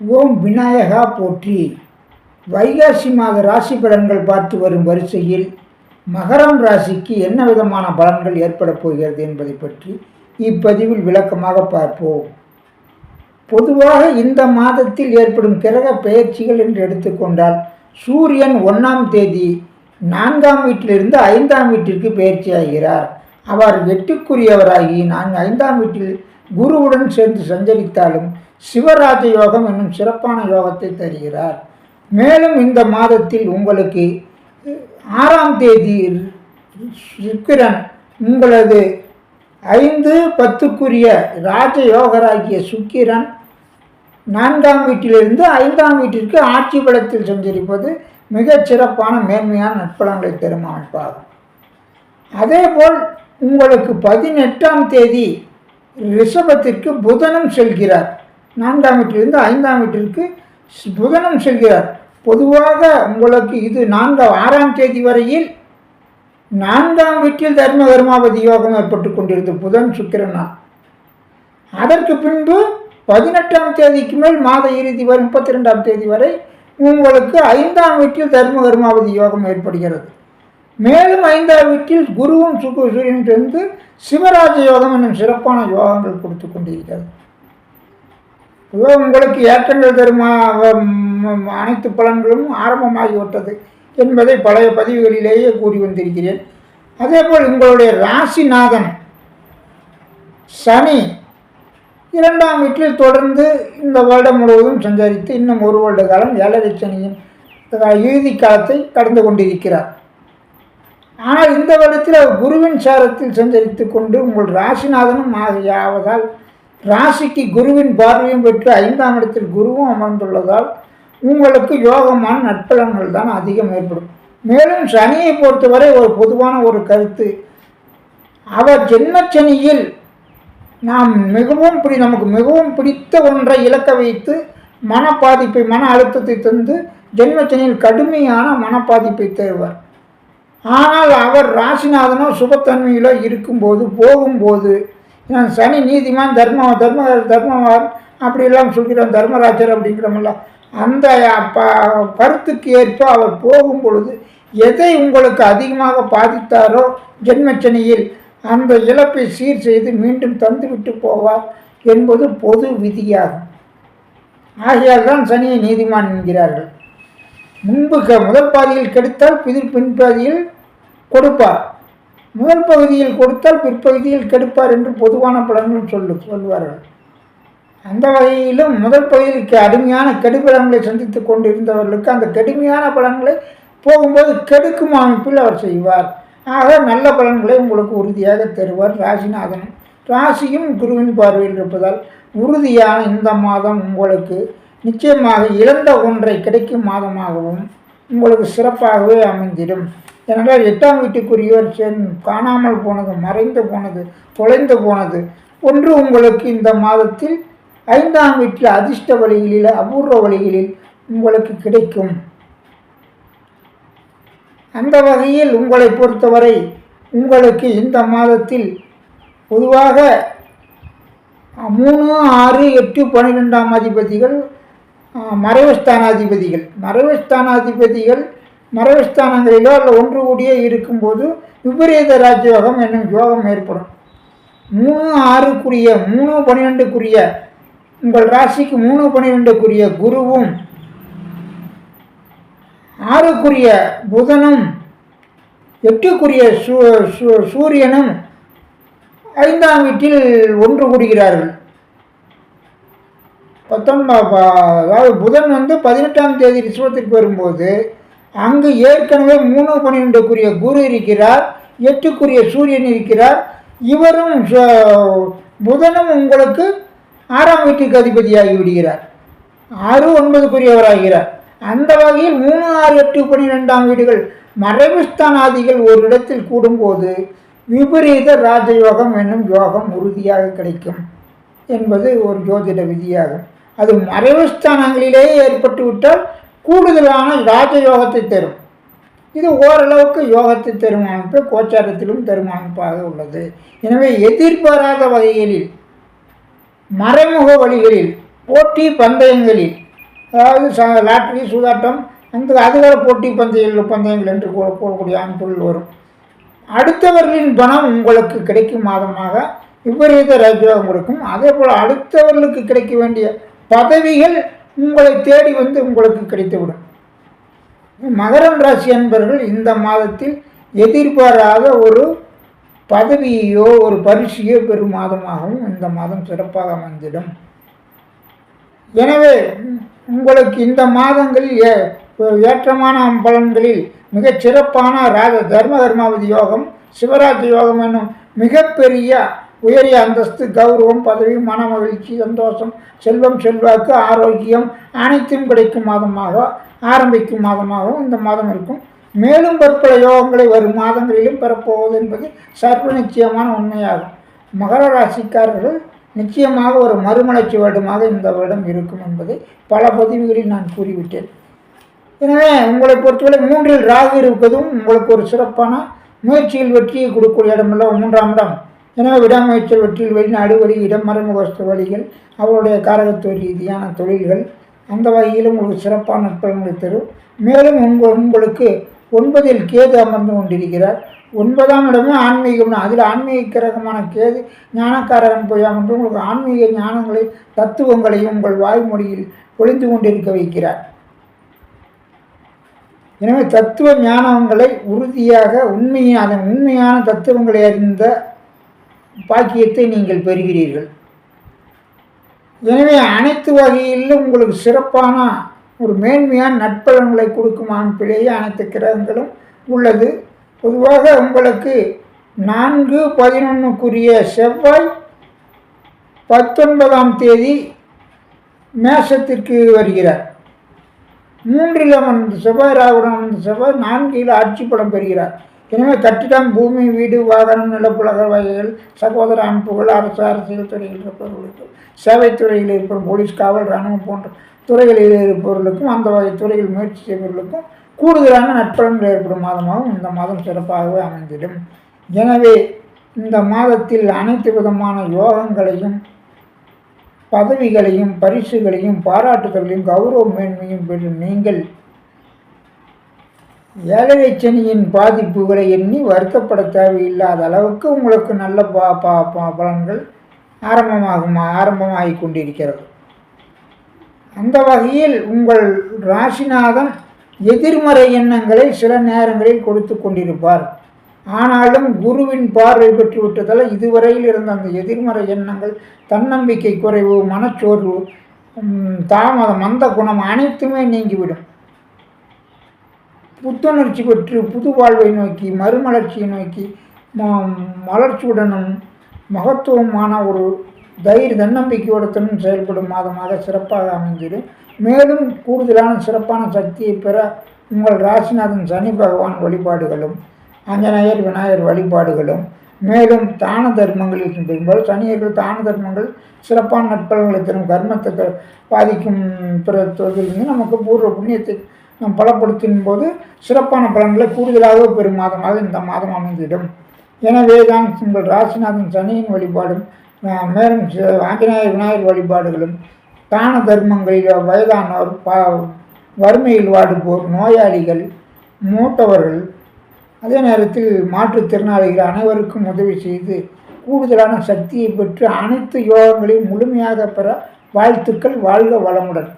ஓம் விநாயகா போற்றி. வைகாசி மாத ராசி பலன்கள் பார்த்து வரும் வரிசையில் மகரம் ராசிக்கு என்ன விதமான பலன்கள் ஏற்படப் போகிறது என்பதை பற்றி இப்பதிவில் விளக்கமாக பார்ப்போம். பொதுவாக இந்த மாதத்தில் ஏற்படும் கிரக பெயர்ச்சிகள் என்று எடுத்துக்கொண்டால் சூரியன் ஒன்றாம் தேதி நான்காம் வீட்டிலிருந்து ஐந்தாம் வீட்டிற்கு பெயர்ச்சியாகிறார். அவர் எட்டுக்குரியவராகி நான் ஐந்தாம் வீட்டில் குருவுடன் சேர்ந்து சஞ்சரித்தாலும் சிவராஜ யோகம் என்னும் சிறப்பான யோகத்தை தருகிறார். மேலும் இந்த மாதத்தில் உங்களுக்கு ஆறாம் தேதி சுக்கிரன் உங்களது ஐந்து பத்துக்குரிய ராஜயோகராகிய சுக்கிரன் நான்காம் வீட்டிலிருந்து ஐந்தாம் வீட்டிற்கு ஆட்சி பலத்தில் சஞ்சரிப்பது மிகச் சிறப்பான மேன்மையான நட்பலங்களை தரும் அமைப்பாகும். அதேபோல் உங்களுக்கு பதினெட்டாம் தேதி ரிஷபத்திற்கு புதனும் செல்கிறார். நான்காம் வீட்டிலிருந்து ஐந்தாம் வீட்டிற்கு புதனும் செல்கிறார் பொதுவாக உங்களுக்கு இது நான்காம் ஆறாம் தேதி வரையில் நான்காம் வீட்டில் தர்ம கர்மாவதி யோகம் ஏற்பட்டு கொண்டிருந்தது புதன் சுக்கிரனா அதற்கு பின்பு பதினெட்டாம் தேதிக்கு மேல் மாத இறுதி வரை முப்பத்தி ரெண்டாம் தேதி வரை உங்களுக்கு ஐந்தாம் வீட்டில் தர்ம கர்மாவதி யோகம் ஏற்படுகிறது. மேலும் ஐந்தாம் வீட்டில் குருவும் சுக்கு சூரியன் சேர்ந்து சிவராஜ யோகம் என்னும் சிறப்பான யோகங்கள் கொடுத்து கொண்டிருக்கிறது. உங்களுக்கு ஏற்றங்கள் தருமா அனைத்து பலன்களும் ஆரம்பமாகிவிட்டது என்பதை பழைய பதிவுகளிலேயே கூறி வந்திருக்கிறேன். அதேபோல் உங்களுடைய ராசிநாதன் சனி இரண்டாம் வீட்டில் தொடர்ந்து இந்த வருடம் முழுவதும் சஞ்சரித்து இன்னும் ஒரு வருட காலம் ஏழரை சனியின் இறுதி காலத்தை கடந்து கொண்டிருக்கிறார். ஆனால் இந்த வருடத்தில் அவர் குருவின் சாரத்தில் சஞ்சரித்து கொண்டு உங்கள் ராசிநாதனும் ஆகியாவதால் ராசிக்கு குருவின் பார்வையும் பெற்று ஐந்தாம் இடத்தில் குருவும் அமர்ந்துள்ளதால் உங்களுக்கு யோகமான நட்பலன்கள் தான் அதிகம் ஏற்படும். மேலும் சனியை பொறுத்தவரை ஒரு பொதுவான ஒரு கருத்து. அவர் ஜென்மச்சனியில் நாம் மிகவும் பிடி நமக்கு மிகவும் பிடித்த ஒன்றை இலக்க வைத்து மன பாதிப்பை மன அழுத்தத்தை தந்து ஜென்மச்சனியில் கடுமையான மன பாதிப்பை தருவார். ஆனால் அவர் ராசிநாதனோ சுபத்தன்மையிலோ இருக்கும்போது போகும்போது நான் சனி நீதிமான் தர்ம தர்ம தர்மவான் அப்படிலாம் சொல்கிறோம் தர்மராஜர் அப்படிங்கிறோம்ல அந்த ப கருத்துக்கு ஏற்ப அவர் போகும் பொழுது எதை உங்களுக்கு அதிகமாக பாதித்தாரோ ஜென்மச்சனியில் அந்த இழப்பை சீர் செய்து மீண்டும் தந்துவிட்டு போவார் என்பது பொது விதியாகும். ஆகையால் தான் சனியை நீதிமான் என்கிறார்கள். முன்பு க முதல் பாதியில் கெடுத்தால் பிதிர் பின்பாதியில் கொடுப்பார். முதல் பகுதியில் கொடுத்தால் பிற்பகுதியில் கெடுப்பார் என்று பொதுவான படங்களும் சொல்லு சொல்வார்கள் அந்த வகையிலும் முதல் பகுதிக்கு அடிமையான கெடுபலன்களை சந்தித்து கொண்டிருந்தவர்களுக்கு அந்த கடுமையான பலன்களை போகும்போது கெடுக்கும் அமைப்பில் அவர் செய்வார். ஆக நல்ல பலன்களை உங்களுக்கு உறுதியாக தருவார் ராசிநாதன். ராசியும் குருவின் பார்வையில் இருப்பதால் உறுதியான இந்த மாதம் உங்களுக்கு நிச்சயமாக இழந்த ஒன்றை கிடைக்கும் மாதமாகவும் உங்களுக்கு சிறப்பாகவே அமைந்திடும். ஏனென்றால் எட்டாம் வீட்டுக்குரியவர் சென் காணாமல் போனது மறைந்து போனது தொலைந்து போனது. ஒன்று உங்களுக்கு இந்த மாதத்தில் ஐந்தாம் வீட்டில் அதிர்ஷ்ட வழிகளில் அபூர்வ வழிகளில் உங்களுக்கு கிடைக்கும். அந்த வகையில் உங்களை பொறுத்தவரை உங்களுக்கு இந்த மாதத்தில் பொதுவாக மூணு ஆறு எட்டு பன்னிரெண்டாம் அதிபதிகள் மறைவுஸ்தானாதிபதிகள். மறைவுஸ்தானாதிபதிகள் மறைவுஸ்தானங்களிலோ அல்ல ஒன்று கூடியே இருக்கும்போது விபரீத ராஜயோகம் என்னும் யோகம் ஏற்படும். மூணு ஆறுக்குரிய மூணு பன்னிரெண்டுக்குரிய உங்கள் ராசிக்கு மூணு பன்னிரெண்டுக்குரிய குருவும் ஆறுக்குரிய புதனும் எட்டுக்குரிய சூ சூரியனும் ஐந்தாம் வீட்டில் ஒன்று கூடுகிறார்கள். பத்தொன்பது அதாவது புதன் வந்து பதினெட்டாம் தேதி ரிஷபத்திற்கு வரும்போது அங்கு ஏற்கனவே மூணு பன்னிரெண்டுக்குரிய குரு இருக்கிறார் எட்டுக்குரிய சூரியன் இருக்கிறார். இவரும் புதனும் உங்களுக்கு ஆறாம் வீட்டுக்கு அதிபதியாகி விடுகிறார். ஆறு ஒன்பதுக்குரியவராகிறார். அந்த வகையில் மூணு ஆறு எட்டு பன்னிரெண்டாம் வீடுகள் மறைவுஸ்தானாதிகள் ஒரு இடத்தில் கூடும்போது விபரீத ராஜயோகம் என்னும் யோகம் உறுதியாக கிடைக்கும் என்பது ஒரு ஜோதிட விதியாகும். அது மறைவுஸ்தானங்களிலேயே ஏற்பட்டுவிட்டால் கூடுதலான ராஜயோகத்தை தரும். இது ஓரளவுக்கு யோகத்தை தரும் அமைப்பு கோச்சாரத்திலும் தரும் அமைப்பாக உள்ளது. எனவே எதிர்பாராத வகைகளில் மறைமுக வழிகளில் போட்டி பந்தயங்களில் அதாவது ச லாட்ரி சூதாட்டம் அந்த அதிகார போட்டி பந்தயங்கள் பந்தயங்கள் என்று கூற- கூறக்கூடிய அமைப்புகள் வரும். அடுத்தவர்களின் பணம் உங்களுக்கு கிடைக்கும் மாதமாக விபரீத ராஜயோகம் கொடுக்கும். அதே போல் அடுத்தவர்களுக்கு கிடைக்க வேண்டிய பதவிகள் உங்களை தேடி வந்து உங்களுக்கு கிடைத்துவிடும். மகரம் ராசி அன்பர்கள் இந்த மாதத்தில் எதிர்பாராத ஒரு பதவியையோ ஒரு பரிசையோ பெறும் மாதமாகவும் இந்த மாதம் சிறப்பாக அமைந்திடும். எனவே உங்களுக்கு இந்த மாதங்களில் ஏ- ஏற்றமான பலன்களில் மிகச் சிறப்பான ராஜ தர்ம கர்மாவதி யோகம் சிவராத்திரி யோகம் என்னும் மிகப்பெரிய உயரிய அந்தஸ்து கௌரவம் பதவி மன மகிழ்ச்சி சந்தோஷம் செல்வம் செல்வாக்கு ஆரோக்கியம் அனைத்தும் கிடைக்கும் மாதமாக ஆரம்பிக்கும் மாதமாகவும் இந்த மாதம் இருக்கும். மேலும் பற்பல யோகங்களை வரும் மாதங்களிலும் பெறப்போவது என்பது சர்வ நிச்சயமான உண்மையாகும். மகர ராசிக்காரர்கள் நிச்சயமாக ஒரு மறுமலர்ச்சி வருடமாக இந்த வருடம் இருக்கும் என்பதை பல பதிவுகளில் நான் கூறிவிட்டேன். எனவே உங்களை பொறுத்தவரை மூன்றில் ராகு இருப்பதும் உங்களுக்கு ஒரு சிறப்பான முயற்சியில் வெற்றியை கொடுக்கக்கூடிய இடமல்ல மூன்றாம் இடம். எனவே விடாமுயற்சி வெற்றியில் வெளிநாடு வழி இடம் மறைமுகஸ்த வழிகள் அவருடைய காரகத்துவ ரீதியான தொழில்கள் அந்த வகையிலும் உங்களுக்கு சிறப்பான நட்பலன்களை தரும் மேலும் உங்கள் உங்களுக்கு ஒன்பதில் கேது அமர்ந்து கொண்டிருக்கிறார். ஒன்பதாம் இடமே ஆன்மீகம் அதில் ஆன்மீக கிரகமான கேது ஞானக்காரகன் போய் அமர்ந்து உங்களுக்கு ஆன்மீக ஞானங்களை தத்துவங்களையும் உங்கள் வாய்மொழியில் ஒளிந்து கொண்டிருக்க வைக்கிறார். எனவே தத்துவ ஞானங்களை உறுதியாக உண்மையான அதன் உண்மையான தத்துவங்களை அறிந்த பாக்கியத்தை நீங்கள் பெறுகிறீர்கள். எனவே அனைத்து வகையிலும் உங்களுக்கு சிறப்பான ஒரு மேன்மையான நட்பலன்களை கொடுக்கும் அமைப்பிலேயே அனைத்து கிரகங்களும் உள்ளது. பொதுவாக உங்களுக்கு நான்கு பதினொன்றுக்குரிய செவ்வாய் பத்தொன்பதாம் தேதி மேசத்திற்கு வருகிறார். மூன்றில் அமர்ந்த செவ்வாய் ராகுடன் அமர்ந்த செவ்வாய் நான்கில் ஆட்சி படம் பெறுகிறார். எனவே கட்டிடம் பூமி வீடு வாகனம் நிலப்புலக வகைகள் சகோதர அமைப்புகள் அரசு அரசியல் துறையில் இருப்பவர்களுக்கும் சேவைத்துறையில் இருப்பவர் போலீஸ் காவல் இராணுவம் போன்ற துறைகளில் இருப்பவர்களுக்கும் அந்த வகை துறையில் முயற்சி செய்பவர்களுக்கும் கூடுதலான நட்பலன்கள் ஏற்படும் மாதமாகவும் இந்த மாதம் சிறப்பாகவே அமைந்திடும். எனவே இந்த மாதத்தில் அனைத்து விதமான யோகங்களையும் பதவிகளையும் பரிசுகளையும் பாராட்டுதலையும் கௌரவ மேன்மையும் பெறும் நீங்கள் ஏழரை சனியின் பாதிப்புகளை எண்ணி வருத்தப்பட தேவையில்லாத அளவுக்கு உங்களுக்கு நல்ல பா பா பலன்கள் ஆரம்பமாகும் ஆரம்பமாகி கொண்டிருக்கிறது. அந்த வகையில் உங்கள் ராசிநாதன் எதிர்மறை எண்ணங்களை சில நேரங்களில் கொடுத்து கொண்டிருப்பார். ஆனாலும் குருவின் பார்வை பெற்றுவிட்டதால் இதுவரையில் இருந்த அந்த எதிர்மறை எண்ணங்கள் தன்னம்பிக்கை குறைவு மனச்சோர்வு தாமதம் மந்த குணம் அனைத்துமே நீங்கிவிடும். புத்துணர்ச்சி பெற்று புது வாழ்வை நோக்கி மறுமலர்ச்சியை நோக்கி மலர்ச்சியுடனும் மகத்துவமான ஒரு தைரிய தன்னம்பிக்கையுடனும் செயல்படும் மாதமாக சிறப்பாக அமைந்தது. மேலும் கூடுதலான சிறப்பான சக்தியை பெற உங்கள் ராசிநாதன் சனி பகவான் வழிபாடுகளும் ஆஞ்சநேயர் விநாயகர் வழிபாடுகளும் மேலும் தான தர்மங்களில் பெரும்பாலும் சனியர்கள் தான தர்மங்கள் சிறப்பான நட்பலன்களை தரும். கர்மத்தை பாதிக்கும் பிற தொழிலிருந்து நமக்கு பூர்வ புண்ணியத்தை நாம் பலப்படுத்தும் போது சிறப்பான பலன்களை கூடுதலாக பெறும் மாதமாக இந்த மாதம் அமைந்திடும். எனவே தான் உங்கள் ராசிநாதன் சனியின் வழிபாடும் மேலும் ஆஞ்சநேயர் விநாயகர் வழிபாடுகளும் தான தர்மங்களில் வயதானோர் பா வறுமையில் வாடுவோர் நோயாளிகள் மூத்தவர்கள் அதே நேரத்தில் மாற்றுத்திறனாளிகள் அனைவருக்கும் உதவி செய்து கூடுதலான சக்தியை பெற்று அனைத்து யோகங்களையும் முழுமையாக பெற வாழ்த்துக்கள் வாழ்க வளமுடன்.